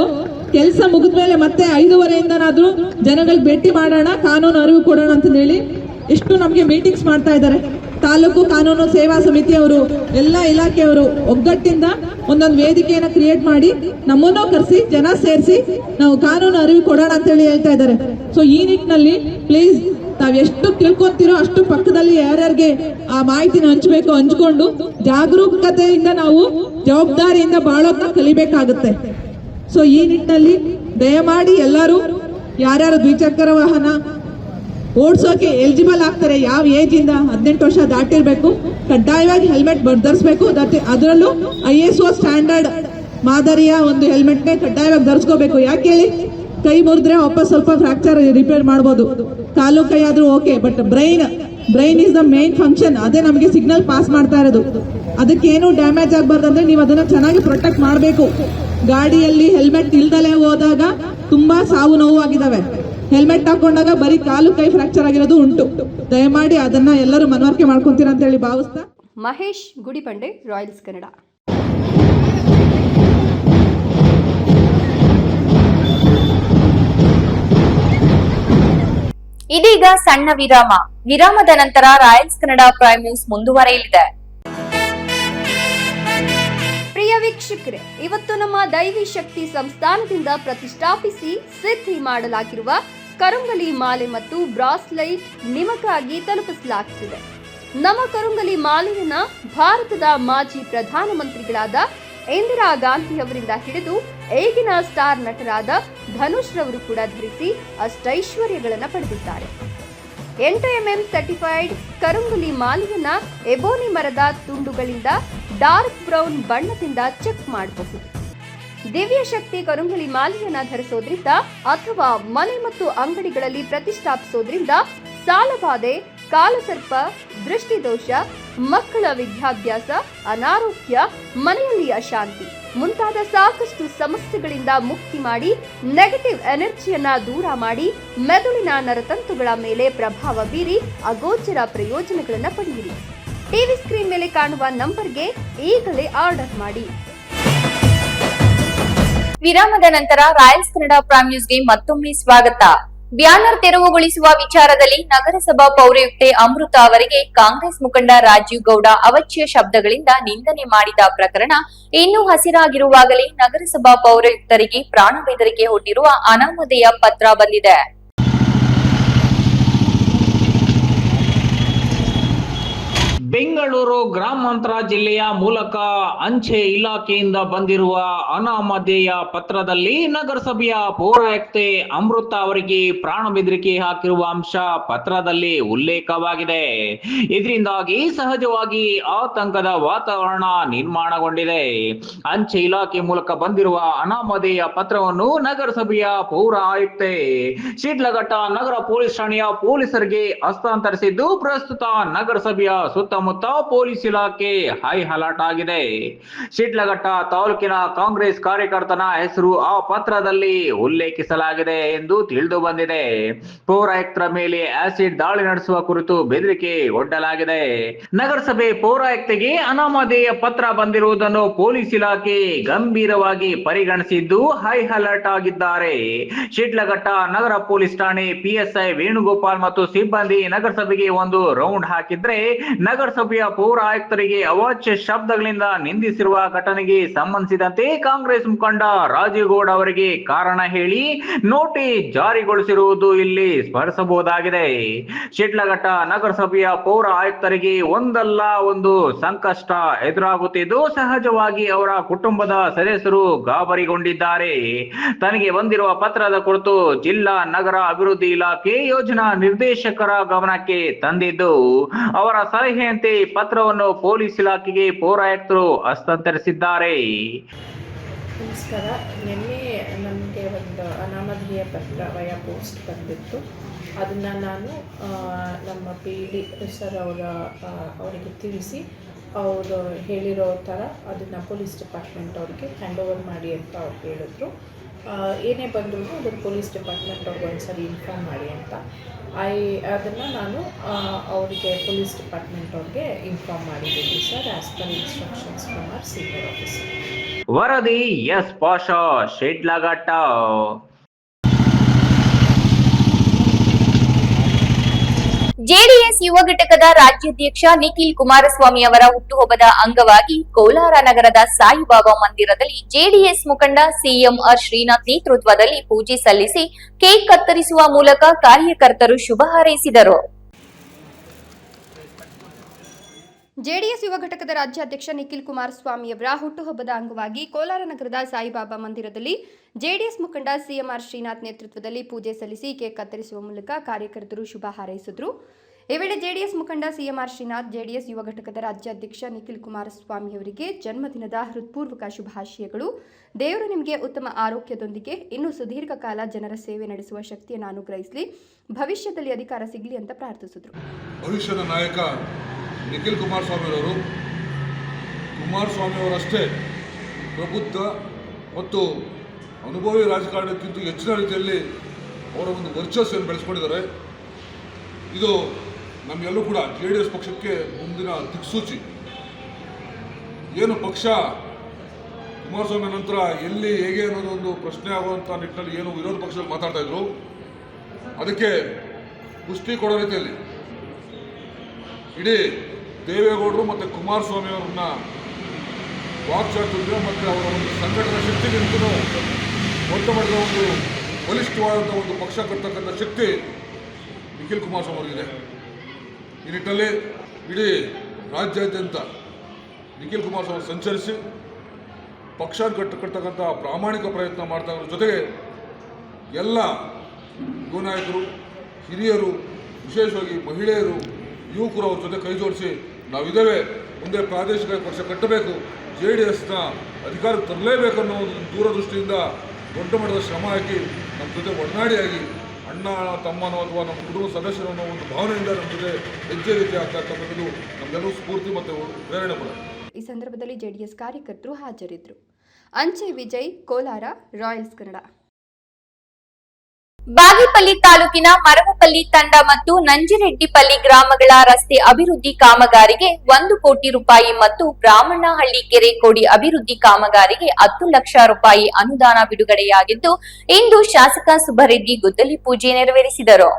ಕೆಲಸ ಮುಗಿದ ಮೇಲೆ ಮತ್ತೆ ಐದೂವರೆಯಿಂದನಾದ್ರೂ ಜನಗಳಿಗೆ ಭೇಟಿ ಮಾಡೋಣ, ಕಾನೂನು ಅರಿವು ಕೊಡೋಣ ಅಂತ ಹೇಳಿ ಎಷ್ಟು ನಮಗೆ ಮೀಟಿಂಗ್ಸ್ ಮಾಡ್ತಾ ಇದ್ದಾರೆ. ತಾಲೂಕು ಕಾನೂನು ಸೇವಾ ಸಮಿತಿಯವರು, ಎಲ್ಲ ಇಲಾಖೆಯವರು ಒಗ್ಗಟ್ಟಿಂದ ಒಂದೊಂದು ವೇದಿಕೆಯನ್ನು ಕ್ರಿಯೇಟ್ ಮಾಡಿ ನಮ್ಮನ್ನೂ ಕರೆಸಿ, ಜನ ಸೇರಿಸಿ ನಾವು ಕಾನೂನು ಅರಿವು ಕೊಡೋಣ ಅಂತ ಹೇಳಿ ಹೇಳ್ತಾ ಇದ್ದಾರೆ. ಸೊ ಈ ನಿಟ್ಟಿನಲ್ಲಿ ಪ್ಲೀಸ್ ತಾವ್ ಎಷ್ಟು ತಿಳ್ಕೊಂತೀರೋ ಅಷ್ಟು ಪಕ್ಕದಲ್ಲಿ ಯಾರ್ಯಾರಿಗೆ ಆ ಮಾಹಿತಿನ ಹಂಚಬೇಕು ಹಂಚ್ಕೊಂಡು ಜಾಗರೂಕತೆಯಿಂದ ನಾವು ಜವಾಬ್ದಾರಿಯಿಂದ ಬಾಳೋದನ್ನ ಕಲಿಬೇಕಾಗುತ್ತೆ. ಸೊ ಈ ನಿಟ್ಟಿನಲ್ಲಿ ದಯಮಾಡಿ ಎಲ್ಲರೂ ಯಾರ್ಯಾರು ದ್ವಿಚಕ್ರ ವಾಹನ ಓಡಿಸೋಕೆ ಎಲಿಜಿಬಲ್ ಆಗ್ತಾರೆ. ಯಾವ ಏಜ್ ಇಂದ ಹದಿನೆಂಟು ವರ್ಷ ದಾಟಿರ್ಬೇಕು. ಕಡ್ಡಾಯವಾಗಿ ಹೆಲ್ಮೆಟ್ ಧರಿಸಬೇಕು ಅದರಲ್ಲೂ ಐ ಎಸ್ ಒ ಸ್ಟ್ಯಾಂಡರ್ಡ್ ಮಾದರಿಯ ಒಂದು ಹೆಲ್ಮೆಟ್ನೇ ಕಡ್ಡಾಯವಾಗಿ ಧರಿಸ್ಕೋಬೇಕು. ಯಾಕೆ ಹೇಳಿ? ಕೈ ಮುರಿದ್ರೆ ವಾಪಸ್ ಸ್ವಲ್ಪ ಫ್ರಾಕ್ಚರ್ ರಿಪೇರ್ ಮಾಡ್ಬೋದು. ಕಾಲು ಕೈ ಆದ್ರೂ okay but brain brain is the main function ಅದೇ ನಮಗೆ ಸಿಗ್ನಲ್ ಪಾಸ್ ಮಾಡ್ತಾ ಇರೋದು. ಅದಕ್ಕೆ ಏನು ಡ್ಯಾಮೇಜ್ ಆಗಬಾರ್ದಂದ್ರೆ ನೀವು ಅದನ್ನ ಚೆನ್ನಾಗಿ ಪ್ರೊಟೆಕ್ಟ್ ಮಾಡಬೇಕು. ಗಾಡಿಯಲ್ಲಿ ಹೆಲ್ಮೆಟ್ ಇಲ್ದಲೇ ಹೋದಾಗ ತುಂಬಾ ಸಾವು ನೋವು ಆಗಿದಾವೆ. ಹೆಲ್ಮೆಟ್ ಹಾಕೊಂಡಾಗ ಬರೀ ಕಾಲು ಕೈ ಫ್ರಾಕ್ಚರ್ ಆಗಿರೋದು ಉಂಟು. ದಯಮಾಡಿ ಅದನ್ನ ಎಲ್ಲರೂ ಮನವರಿಕೆ ಮಾಡ್ಕೊಂತೀರಾ ಅಂತ ಹೇಳಿ ಭಾವಿಸ್ತಾ. ಮಹೇಶ್ ಗುಡಿಪಂಡೆ ರಾಯಲ್ಸ್ ಕನ್ನಡ. ಇದೀಗ ಸಣ್ಣ ವಿರಾಮ. ವಿರಾಮದ ನಂತರ ರಾಯಲ್ಸ್ ಕನ್ನಡ ಪ್ರೈಮ್ ನ್ಯೂಸ್ ಮುಂದುವರೆಯಲಿದೆ. ಪ್ರಿಯ ವೀಕ್ಷಕರೇ ಇವತ್ತು ನಮ್ಮ ದೈವಿ ಶಕ್ತಿ ಸಂಸ್ಥಾನದಿಂದ ಪ್ರತಿಷ್ಠಾಪಿಸಿ ಸಿದ್ಧಿ ಮಾಡಲಾಗಿರುವ ಕರುಂಗಲಿ ಮಾಲೆ ಮತ್ತು ಬ್ರಾಸ್ಲೈಟ್ ನಿಮಗಾಗಿ ತಲುಪಿಸಲಾಗುತ್ತಿದೆ. ನಮ್ಮ ಕರುಂಗಲಿ ಮಾಲೆಯನ್ನ ಭಾರತದ ಮಾಜಿ ಪ್ರಧಾನಮಂತ್ರಿಗಳಾದ ಇಂದಿರಾ ಗಾಂಧಿ ಅವರಿಂದ ಹಿಡಿದು ಈಗಿನ ಸ್ಟಾರ್ ನಟರಾದ ಧನುಷ್ ರವರು ಕೂಡ ಧರಿಸಿ ಅಷ್ಟೈಶ್ವರ್ಯಗಳನ್ನು ಪಡೆದಿದ್ದಾರೆ. ಎಂಟು ಎಂಎಂ ಸರ್ಟಿಫೈಡ್ ಕರುಂಗುಲಿ ಮಾಲೆಯನ್ನ ಎಬೋನಿ ಮರದ ತುಂಡುಗಳಿಂದ ಡಾರ್ಕ್ ಬ್ರೌನ್ ಬಣ್ಣದಿಂದ ಚೆಕ್ ಮಾಡಬಹುದು. ದಿವ್ಯ ಶಕ್ತಿ ಕರುಂಗಲಿ ಮಾಲೆಯನ್ನ ಧರಿಸೋದ್ರಿಂದ ಅಥವಾ ಮನೆ ಮತ್ತು ಅಂಗಡಿಗಳಲ್ಲಿ ಪ್ರತಿಷ್ಠಾಪಿಸೋದ್ರಿಂದ ಸಾಲಬಾಧೆ, ಕಾಲಸರ್ಪ, ದೃಷ್ಟಿದೋಷ, ಮಕ್ಕಳ ವಿದ್ಯಾಭ್ಯಾಸ, ಅನಾರೋಗ್ಯ, ಮನೆಯಲ್ಲಿ ಅಶಾಂತಿ ಮುಂತಾದ ಸಾಕಷ್ಟು ಸಮಸ್ಯೆಗಳಿಂದ ಮುಕ್ತಿ ಮಾಡಿ ನೆಗೆಟಿವ್ ಎನರ್ಜಿಯನ್ನ ದೂರ ಮಾಡಿ, ಮೆದುಳಿನ ನರತಂತುಗಳ ಮೇಲೆ ಪ್ರಭಾವ ಬೀರಿ, ಅಗೋಚರ ಪ್ರಯೋಜನಗಳನ್ನು ಪಡೆಯಿರಿ. ಟಿವಿ ಸ್ಕ್ರೀನ್ ಮೇಲೆ ಕಾಣುವ ನಂಬರ್ಗೆ ಈಗಲೇ ಆರ್ಡರ್ ಮಾಡಿ. ವಿರಾಮದ ನಂತರ ರಾಯಲ್ಸ್ ಕನ್ನಡ ಪ್ರೈಮ್ ನ್ಯೂಸ್ಗೆ ಮತ್ತೊಮ್ಮೆ ಸ್ವಾಗತ. ಬ್ಯಾನರ್ ತೆರವುಗೊಳಿಸುವ ವಿಚಾರದಲ್ಲಿ ನಗರಸಭಾ ಪೌರಯುಕ್ತೆ ಅಮೃತ ಅವರಿಗೆ ಕಾಂಗ್ರೆಸ್ ಮುಖಂಡ ರಾಜೀವ್ ಗೌಡ ಅವಚ್ಯ ಶಬ್ದಗಳಿಂದ ನಿಂದನೆ ಮಾಡಿದ ಪ್ರಕರಣ ಇನ್ನೂ ಹಸಿರಾಗಿರುವಾಗಲೇ ನಗರಸಭಾ ಪೌರಯುಕ್ತರಿಗೆ ಪ್ರಾಣ ಬೆದರಿಕೆ ಹೊಟ್ಟಿರುವ ಅನಾಮಧೇಯ ಪತ್ರ ಬಂದಿದೆ. ಬೆಂಗಳೂರು ಗ್ರಾಮಾಂತರ ಜಿಲ್ಲೆಯ ಮೂಲಕ ಅಂಚೆ ಇಲಾಖೆಯಿಂದ ಬಂದಿರುವ ಅನಾಮಧೇಯ ಪತ್ರದಲ್ಲಿ ನಗರಸಭೆಯ ಪೌರಾಯುಕ್ತೆ ಅಮೃತ ಅವರಿಗೆ ಪ್ರಾಣ ಬೆದರಿಕೆ ಹಾಕಿರುವ ಅಂಶ ಪತ್ರದಲ್ಲಿ ಉಲ್ಲೇಖವಾಗಿದೆ. ಇದರಿಂದಾಗಿ ಸಹಜವಾಗಿ ಆತಂಕದ ವಾತಾವರಣ ನಿರ್ಮಾಣಗೊಂಡಿದೆ. ಅಂಚೆ ಇಲಾಖೆ ಮೂಲಕ ಬಂದಿರುವ ಅನಾಮಧೇಯ ಪತ್ರವನ್ನು ನಗರಸಭೆಯ ಪೌರ ಆಯುಕ್ತೆ ಶಿಡ್ಲಘಟ್ಟ ನಗರ ಪೊಲೀಸ್ ಠಾಣೆಯ ಪೊಲೀಸರಿಗೆ ಹಸ್ತಾಂತರಿಸಿದ್ದು, ಪ್ರಸ್ತುತ ನಗರಸಭೆಯ ಸುತ್ತಮುತ್ತ ಪೊಲೀಸ್ ಇಲಾಖೆ ಹೈ ಅಲರ್ಟ್ ಆಗಿದೆ. ಶಿಡ್ಲಘಟ್ಟ ತಾಲೂಕಿನ ಕಾಂಗ್ರೆಸ್ ಕಾರ್ಯಕರ್ತನ ಹೆಸರು ಆ ಪತ್ರದಲ್ಲಿ ಉಲ್ಲೇಖಿಸಲಾಗಿದೆ ಎಂದು ತಿಳಿದು ಬಂದಿದೆ. ಪೌರಾಯುಕ್ತರ ಮೇಲೆ ಆಸಿಡ್ ದಾಳಿ ನಡೆಸುವ ಕುರಿತು ಬೆದರಿಕೆ ಒಡ್ಡಲಾಗಿದೆ. ನಗರಸಭೆ ಪೌರಾಯುಕ್ತಿಗೆ ಅನಾಮಧೇಯ ಪತ್ರ ಬಂದಿರುವುದನ್ನು ಪೊಲೀಸ್ ಇಲಾಖೆ ಗಂಭೀರವಾಗಿ ಪರಿಗಣಿಸಿದ್ದು ಹೈ ಅಲರ್ಟ್ ಆಗಿದ್ದಾರೆ. ಶಿಡ್ಲಘಟ್ಟ ನಗರ ಪೊಲೀಸ್ ಠಾಣೆ ಪಿಎಸ್ಐ ವೇಣುಗೋಪಾಲ್ ಮತ್ತು ಸಿಬ್ಬಂದಿ ನಗರಸಭೆಗೆ ಒಂದು ರೌಂಡ್ ಹಾಕಿದ್ರೆ ನಗರಸಭೆ ನಗರಸಭೆಯ ಪೌರ ಆಯುಕ್ತರಿಗೆ ಅವಾಚ್ಯ ಶಬ್ದಗಳಿಂದ ನಿಂದಿಸಿರುವ ಘಟನೆಗೆ ಸಂಬಂಧಿಸಿದಂತೆ ಕಾಂಗ್ರೆಸ್ ಮುಖಂಡ ರಾಜೇಗೌಡ ಅವರಿಗೆ ಕಾರಣ ಹೇಳಿ ನೋಟಿಸ್ ಜಾರಿಗೊಳಿಸಿರುವುದು ಇಲ್ಲಿ ಸ್ಮರಿಸಬಹುದಾಗಿದೆ. ಶಿಡ್ಲಘಟ್ಟ ನಗರಸಭೆಯ ಪೌರ ಆಯುಕ್ತರಿಗೆ ಒಂದಲ್ಲ ಒಂದು ಸಂಕಷ್ಟ ಎದುರಾಗುತ್ತಿದ್ದು ಸಹಜವಾಗಿ ಅವರ ಕುಟುಂಬದ ಸದಸ್ಯರು ಗಾಬರಿಗೊಂಡಿದ್ದಾರೆ. ತನಗೆ ಬಂದಿರುವ ಪತ್ರದ ಕುರಿತು ಜಿಲ್ಲಾ ನಗರ ಅಭಿವೃದ್ಧಿ ಇಲಾಖೆ ಯೋಜನಾ ನಿರ್ದೇಶಕರ ಗಮನಕ್ಕೆ ತಂದಿದ್ದು ಅವರ ಸಲಹೆಯಂತೆ ಪತ್ರವನ್ನು ಪೊಲೀಸ್ ಇಲಾಖೆಗೆ ಪೌರಾಯುಕ್ತರು ಹಸ್ತಾಂತರಿಸಿದ್ದಾರೆ. ನಮಸ್ಕಾರ. ನಿನ್ನೆ ನನಗೆ ಒಂದು ಅನಾಮಧೇಯ ಪತ್ರ ವಯ ಪೋಸ್ಟ್ ಬಂದಿತ್ತು. ಅದನ್ನು ನಾನು ನಮ್ಮ ಪಿ ಡಿ ಸರ್ ಅವರ ಅವರಿಗೆ ತಿಳಿಸಿ, ಅವರು ಹೇಳಿರೋ ಥರ ಅದನ್ನು ಪೊಲೀಸ್ ಡಿಪಾರ್ಟ್ಮೆಂಟ್ ಅವ್ರಿಗೆ ಹ್ಯಾಂಡ್ ಓವರ್ ಮಾಡಿ ಅಂತ ಅವ್ರು ಹೇಳಿದ್ರು. ಏನೇ ಬಂದರೂ ಅದನ್ನು ಪೊಲೀಸ್ ಡಿಪಾರ್ಟ್ಮೆಂಟ್ ಅವ್ರಿಗೆ ಒಂದ್ಸರಿ ಇನ್ಫಾರ್ಮ್ ಮಾಡಿ ಅಂತ. ಐ, ಅದನ್ನು ನಾನು ಅವರಿಗೆ ಪೊಲೀಸ್ ಡಿಪಾರ್ಟ್ಮೆಂಟ್ ಅವ್ರಿಗೆ ಇನ್ಫಾರ್ಮ್ ಮಾಡಿದ್ದೀನಿ sir as per instructions from our senior officer ವರದಿ, ಎಸ್, ಪಾಷಾ ಶಿಡ್ಲಘಟ್ಟ ಜೆಡಿಎಸ್ ಯುವ ಘಟಕದ ರಾಜ್ಯಾಧ್ಯಕ್ಷ ನಿಖಿಲ್ ಕುಮಾರಸ್ವಾಮಿ ಅವರ ಹುಟ್ಟುಹಬ್ಬದ ಅಂಗವಾಗಿ ಕೋಲಾರ ನಗರದ ಸಾಯಿಬಾಬಾ ಮಂದಿರದಲ್ಲಿ ಜೆಡಿಎಸ್ ಮುಖಂಡ ಸಿಎಂ ಆರ್ ಶ್ರೀನಾಥ್ ನೇತೃತ್ವದಲ್ಲಿ ಪೂಜೆ ಸಲ್ಲಿಸಿ ಕೇಕ್ ಕತ್ತರಿಸುವ ಮೂಲಕ ಕಾರ್ಯಕರ್ತರು ಶುಭ ಹಾರೈಸಿದರು. ಜೆಡಿಎಸ್ ಯುವ ಘಟಕದ ರಾಜ್ಯಾಧ್ಯಕ್ಷ ನಿಖಿಲ್ ಕುಮಾರಸ್ವಾಮಿಯವರ ಹುಟ್ಟುಹಬ್ಬದ ಅಂಗವಾಗಿ ಕೋಲಾರ ನಗರದ ಸಾಯಿಬಾಬಾ ಮಂದಿರದಲ್ಲಿ ಜೆಡಿಎಸ್ ಮುಖಂಡ ಸಿಎಂಆರ್ ಶ್ರೀನಾಥ್ ನೇತೃತ್ವದಲ್ಲಿ ಪೂಜೆ ಸಲ್ಲಿಸಿ ಕೇಕ್ ಕತ್ತರಿಸುವ ಮೂಲಕ ಕಾರ್ಯಕರ್ತರು ಶುಭ ಹಾರೈಸಿದರು. ಈ ವೇಳೆ ಜೆಡಿಎಸ್ ಮುಖಂಡ ಸಿಎಂಆರ್ ಶ್ರೀನಾಥ್, ಜೆಡಿಎಸ್ ಯುವ ಘಟಕದ ರಾಜ್ಯಾಧ್ಯಕ್ಷ ನಿಖಿಲ್ ಕುಮಾರಸ್ವಾಮಿ ಅವರಿಗೆ ಜನ್ಮದಿನದ ಹೃತ್ಪೂರ್ವಕ ಶುಭಾಶಯಗಳು. ದೇವರು ನಿಮಗೆ ಉತ್ತಮ ಆರೋಗ್ಯದೊಂದಿಗೆ ಇನ್ನೂ ಸುದೀರ್ಘ ಕಾಲ ಜನರ ಸೇವೆ ನಡೆಸುವ ಶಕ್ತಿಯನ್ನು ಅನುಗ್ರಹಿಸಲಿ. ಭವಿಷ್ಯದಲ್ಲಿ ಅಧಿಕಾರ ಸಿಗಲಿ ಅಂತ ಪ್ರಾರ್ಥಿಸಿದರು. ಭವಿಷ್ಯದ ನಾಯಕ ನಿಖಿಲ್ ಸ್ವಾಮಿ ಅವರಷ್ಟೇ ಪ್ರಬುದ್ಧ ಮತ್ತು ಅನುಭವಿ ರಾಜಕಾರಣಕ್ಕಿಂತ ಹೆಚ್ಚಿನ ರೀತಿಯಲ್ಲಿ ಅವರ ಒಂದು ವರ್ಚಸ್ಸನ್ನು ಬೆಳೆಸ್ಕೊಂಡಿದ್ದಾರೆ. ಇದು ನಮಗೆಲ್ಲೂ ಕೂಡ ಜೆ ಡಿ ಎಸ್ ಪಕ್ಷಕ್ಕೆ ಮುಂದಿನ ದಿಕ್ಸೂಚಿ. ಏನು ಪಕ್ಷ ಕುಮಾರಸ್ವಾಮಿ ನಂತರ ಎಲ್ಲಿ, ಹೇಗೆ ಅನ್ನೋದೊಂದು ಪ್ರಶ್ನೆ ಆಗುವಂಥ ನಿಟ್ಟಿನಲ್ಲಿ ಏನು ವಿರೋಧ ಪಕ್ಷದಲ್ಲಿ ಮಾತಾಡ್ತಾ ಇದ್ರು. ಅದಕ್ಕೆ ಪುಷ್ಟಿ ಕೊಡೋ ರೀತಿಯಲ್ಲಿ ಇಡೀ ದೇವೇಗೌಡರು ಮತ್ತು ಕುಮಾರಸ್ವಾಮಿ ಅವರನ್ನ ವಾಕ್ಚಾತುರ್ಯ ಮತ್ತು ಅವರ ಒಂದು ಸಂಘಟನಾ ಶಕ್ತಿಗಿಂತಲೂ ದೊಡ್ಡ ಮಟ್ಟದ ಒಂದು ಬಲಿಷ್ಠವಾದಂಥ ಒಂದು ಪಕ್ಷ ಕಟ್ಟತಕ್ಕಂಥ ಶಕ್ತಿ ನಿಖಿಲ್ ಕುಮಾರಸ್ವಾಮಿ ಅವರಿಗಿದೆ. ಈ ನಿಟ್ಟಿನಲ್ಲಿ ಇಡೀ ರಾಜ್ಯಾದ್ಯಂತ ನಿಖಿಲ್ ಕುಮಾರಸ್ವಾಮಿ ಸಂಚರಿಸಿ ಪಕ್ಷ ಕಟ್ಟ ಕಟ್ಟತಕ್ಕಂಥ ಪ್ರಾಮಾಣಿಕ ಪ್ರಯತ್ನ ಮಾಡ್ತಾ ಇರೋ ಜೊತೆಗೆ ಎಲ್ಲ ಯುವ ನಾಯಕರು, ಹಿರಿಯರು, ವಿಶೇಷವಾಗಿ ಮಹಿಳೆಯರು, ಯುವಕರು ಅವ್ರ ಜೊತೆ ಕೈ ಜೋಡಿಸಿ ನಾವಿದ್ದೇವೆ. ಮುಂದೆ ಪ್ರಾದೇಶಿಕ ಪಕ್ಷ ಕಟ್ಟಬೇಕು. ಜೆ ಡಿ ಎಸ್ನ ಅಧಿಕಾರಕ್ಕೆ ತರಲೇಬೇಕು ಅನ್ನೋ ಒಂದು ದೂರದೃಷ್ಟಿಯಿಂದ ದೊಡ್ಡ ಮಟ್ಟದ ಶ್ರಮ ಹಾಕಿ ನಮ್ಮ ಜೊತೆ ಒಡನಾಡಿಯಾಗಿ ಅಣ್ಣ ತಮ್ಮನೋ ಅಥವಾ ನಮ್ಮ ಕುಟುಂಬ ಸದಸ್ಯರು ಅನ್ನೋ ಒಂದು ಭಾವನೆಯಿಂದ ನಮ್ಮ ಜೊತೆ ಹೆಜ್ಜೆ ರೀತಿ ಆಗ್ತಾ ಇರ್ತಕ್ಕಂಥದ್ದು ಸ್ಫೂರ್ತಿ ಮತ್ತು ಪ್ರೇರಣೆ ಕೂಡ ಈ ಸಂದರ್ಭದಲ್ಲಿ ಜೆಡಿಎಸ್ ಕಾರ್ಯಕರ್ತರು ಹಾಜರಿದ್ದರು ಅಂಚೆ ವಿಜಯ್, ಕೋಲಾರ, ರಾಯಲ್ಸ್ ಕನ್ನಡ. ಬಾಗೇಪಲ್ಲಿ ತಾಲೂಕಿನ ಮರವಪಲ್ಲಿ ತಂಡ ಮತ್ತು ನಂಜಿರೆಡ್ಡಿಪಲ್ಲಿ ಗ್ರಾಮಗಳ ರಸ್ತೆ ಅಭಿವೃದ್ಧಿ ಕಾಮಗಾರಿಗೆ ಒಂದು ಕೋಟಿ ರೂಪಾಯಿ ಮತ್ತು ಬ್ರಾಹ್ಮಣಹಳ್ಳಿ ಕೆರೆ ಕೋಡಿ ಅಭಿವೃದ್ಧಿ ಕಾಮಗಾರಿಗೆ ಹತ್ತು ಲಕ್ಷ ರೂಪಾಯಿ ಅನುದಾನ ಬಿಡುಗಡೆಯಾಗಿದ್ದು, ಇಂದು ಶಾಸಕ ಸುಬ್ಬರೆಡ್ಡಿ ಗುದ್ದಲಿ ಪೂಜೆ ನೆರವೇರಿಸಿದರು.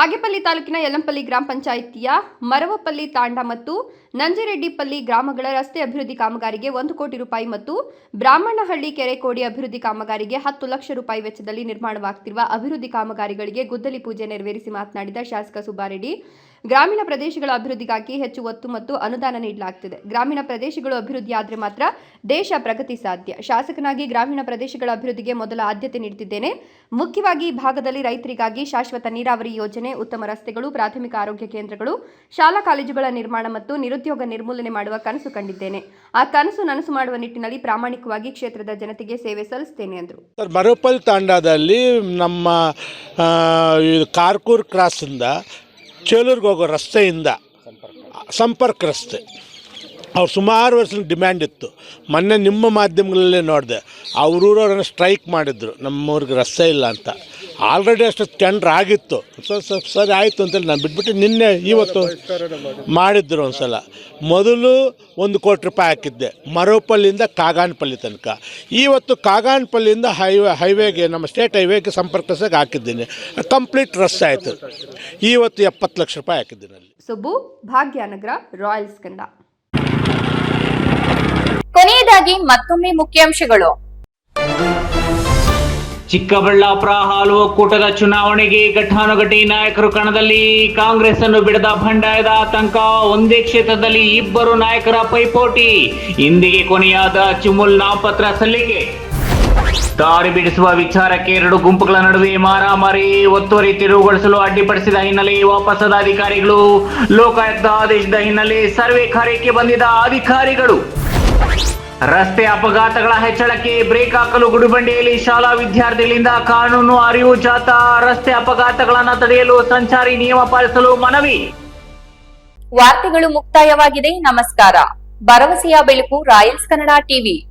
ಬಾಗೇಪಲ್ಲಿ ತಾಲೂಕಿನ ಯಲ್ಲಂಪಲ್ಲಿ ಗ್ರಾಮ ಪಂಚಾಯಿತಿಯ ಮರವಪಲ್ಲಿ ತಾಂಡ ಮತ್ತು ನಂಜರೆಡ್ಡಿಪಲ್ಲಿ ಗ್ರಾಮಗಳ ರಸ್ತೆ ಅಭಿವೃದ್ಧಿ ಕಾಮಗಾರಿಗೆ ಒಂದು ಕೋಟಿ ರೂಪಾಯಿ ಮತ್ತು ಬ್ರಾಹ್ಮಣಹಳ್ಳಿ ಕೆರೆ ಕೋಡಿ ಅಭಿವೃದ್ಧಿ ಕಾಮಗಾರಿಗೆ ಹತ್ತು ಲಕ್ಷ ರೂಪಾಯಿ ವೆಚ್ಚದಲ್ಲಿ ನಿರ್ಮಾಣವಾಗುತ್ತಿರುವ ಅಭಿವೃದ್ಧಿ ಕಾಮಗಾರಿಗಳಿಗೆ ಗುದ್ದಲಿ ಪೂಜೆ ನೆರವೇರಿಸಿ ಮಾತನಾಡಿದ ಶಾಸಕ ಸುಬ್ಬಾರೆಡ್ಡಿ. ಗ್ರಾಮೀಣ ಪ್ರದೇಶಗಳ ಅಭಿವೃದ್ಧಿಗಾಗಿ ಹೆಚ್ಚು ಒತ್ತು ಮತ್ತು ಅನುದಾನ ನೀಡಲಾಗುತ್ತಿದೆ ಗ್ರಾಮೀಣ ಪ್ರದೇಶಗಳು ಅಭಿವೃದ್ಧಿಯಾದರೆ ಮಾತ್ರ ದೇಶ ಪ್ರಗತಿ ಸಾಧ್ಯ. ಶಾಸಕನಾಗಿ ಗ್ರಾಮೀಣ ಪ್ರದೇಶಗಳ ಅಭಿವೃದ್ಧಿಗೆ ಮೊದಲ ಆದ್ಯತೆ ನೀಡುತ್ತಿದ್ದೇನೆ ಮುಖ್ಯವಾಗಿ ಈ ಭಾಗದಲ್ಲಿ ರೈತರಿಗಾಗಿ ಶಾಶ್ವತ ನೀರಾವರಿ ಯೋಜನೆ, ಉತ್ತಮ ರಸ್ತೆಗಳು, ಪ್ರಾಥಮಿಕ ಆರೋಗ್ಯ ಕೇಂದ್ರಗಳು, ಶಾಲಾ ಕಾಲೇಜುಗಳ ನಿರ್ಮಾಣ ಮತ್ತು ನಿರುದ್ಯೋಗ ನಿರ್ಮೂಲನೆ ಮಾಡುವ ಕನಸು ಕಂಡಿದ್ದೇನೆ. ಆ ಕನಸು ನನಸು ಮಾಡುವ ನಿಟ್ಟಿನಲ್ಲಿ ಪ್ರಾಮಾಣಿಕವಾಗಿ ಕ್ಷೇತ್ರದ ಜನತೆಗೆ ಸೇವೆ ಸಲ್ಲಿಸುತ್ತೇನೆ ಎಂದರು ಮರುಪಲ್ ತಾಂಡದಲ್ಲಿ ನಮ್ಮ ಕಾರ್ಕೂರ್ ಕ್ರಾಸಿಂದ ಚೇಲೂರ್ಗೆ ಹೋಗೋ ರಸ್ತೆಯಿಂದ ಸಂಪರ್ಕ ರಸ್ತೆ. ಅವ್ರು ಸುಮಾರು ವರ್ಷ ಡಿಮ್ಯಾಂಡ್ ಇತ್ತು. ಮೊನ್ನೆ ನಿಮ್ಮ ಮಾಧ್ಯಮಗಳಲ್ಲೇ ನೋಡಿದೆ, ಅವ್ರೂರವ್ರನ್ನ ಸ್ಟ್ರೈಕ್ ಮಾಡಿದ್ರು, ನಮ್ಮವ್ರಿಗೆ ರಸ್ತೆ ಇಲ್ಲ ಅಂತ. ಆಲ್ರೆಡಿ ಅಷ್ಟು ಟೆಂಡ್ರ್ ಆಗಿತ್ತು. ಸೊ ಸರಿ ಆಯಿತು ಅಂತೇಳಿ ನಾನು ಬಿಟ್ಬಿಟ್ಟು ನಿನ್ನೆ ಇವತ್ತು ಮಾಡಿದ್ರು ಒಂದು ಸಲ ಮೊದಲು ಒಂದು ಕೋಟಿ ರೂಪಾಯಿ ಹಾಕಿದ್ದೆ, ಮರೋಪಲ್ಲಿಂದ ಕಾಗಾನಪಲ್ಲಿ ತನಕ. ಇವತ್ತು ಕಾಗಾನಪಲ್ಲಿಯಿಂದ ಹೈವೇ ಹೈವೇಗೆ ನಮ್ಮ ಸ್ಟೇಟ್ ಹೈವೇಗೆ ಸಂಪರ್ಕಿಸೋಕೆ ಹಾಕಿದ್ದೀನಿ. ಕಂಪ್ಲೀಟ್ ರಸ್ತೆ ಆಯಿತು. ಇವತ್ತು ಎಪ್ಪತ್ತು ಲಕ್ಷ ರೂಪಾಯಿ ಹಾಕಿದ್ದೀನಿ ಅಲ್ಲಿ. ಸುಬ್ಬು ಭಾಗ್ಯನಗರ ರಾಯಲ್ಸ್ ಕನ್ನಡ ಕೊನೆಯದಾಗಿ ಮತ್ತೊಮ್ಮೆ ಮುಖ್ಯಾಂಶಗಳು. ಚಿಕ್ಕಬಳ್ಳಾಪುರ ಹಾಲು ಒಕ್ಕೂಟದ ಚುನಾವಣೆಗೆ ಘಟಾನುಘಟಿ ನಾಯಕರು ಕಣದಲ್ಲಿ ಕಾಂಗ್ರೆಸ್ ಅನ್ನು ಬಿಡದ ಬಂಡಾಯದ ಆತಂಕ. ಒಂದೇ ಕ್ಷೇತ್ರದಲ್ಲಿ ಇಬ್ಬರು ನಾಯಕರ ಪೈಪೋಟಿ. ಇಂದಿಗೆ ಕೊನೆಯಾದ ಚುಮುಲ್ ನಾಮಪತ್ರ ಸಲ್ಲಿಕೆ. ದಾರಿ ಬಿಡಿಸುವ ವಿಚಾರಕ್ಕೆ ಎರಡು ಗುಂಪುಗಳ ನಡುವೆ ಮಾರಾಮಾರಿ, ಒತ್ತುವರಿ ತಿರುವುಗೊಳಿಸಲು ಅಡ್ಡಿಪಡಿಸಿದ ಹಿನ್ನೆಲೆ ವಾಪಸ್ಸಾದ ಅಧಿಕಾರಿಗಳು. ಲೋಕಾಯುಕ್ತ ಆದೇಶದ ಹಿನ್ನೆಲೆ ಸರ್ವೆ ಕಾರ್ಯಕ್ಕೆ ಬಂದಿದ್ದ ಅಧಿಕಾರಿಗಳು. ರಸ್ತೆ ಅಪಘಾತಗಳ ಹೆಚ್ಚಳಕ್ಕೆ ಬ್ರೇಕ್ ಹಾಕಲು ಗುಡಿಬಂಡೆಯಲ್ಲಿ ಶಾಲಾ ವಿದ್ಯಾರ್ಥಿಗಳಿಂದ ಕಾನೂನು ಅರಿವು ಜಾಥಾ ರಸ್ತೆ ಅಪಘಾತಗಳನ್ನು ತಡೆಯಲು ಸಂಚಾರಿ ನಿಯಮ ಪಾಲಿಸಲು ಮನವಿ. ವಾರ್ತೆಗಳು ಮುಕ್ತಾಯವಾಗಿದೆ. ನಮಸ್ಕಾರ. ಭರವಸೆಯ ಬೆಳಕು ರಾಯಲ್ಸ್ ಕನ್ನಡ ಟಿವಿ.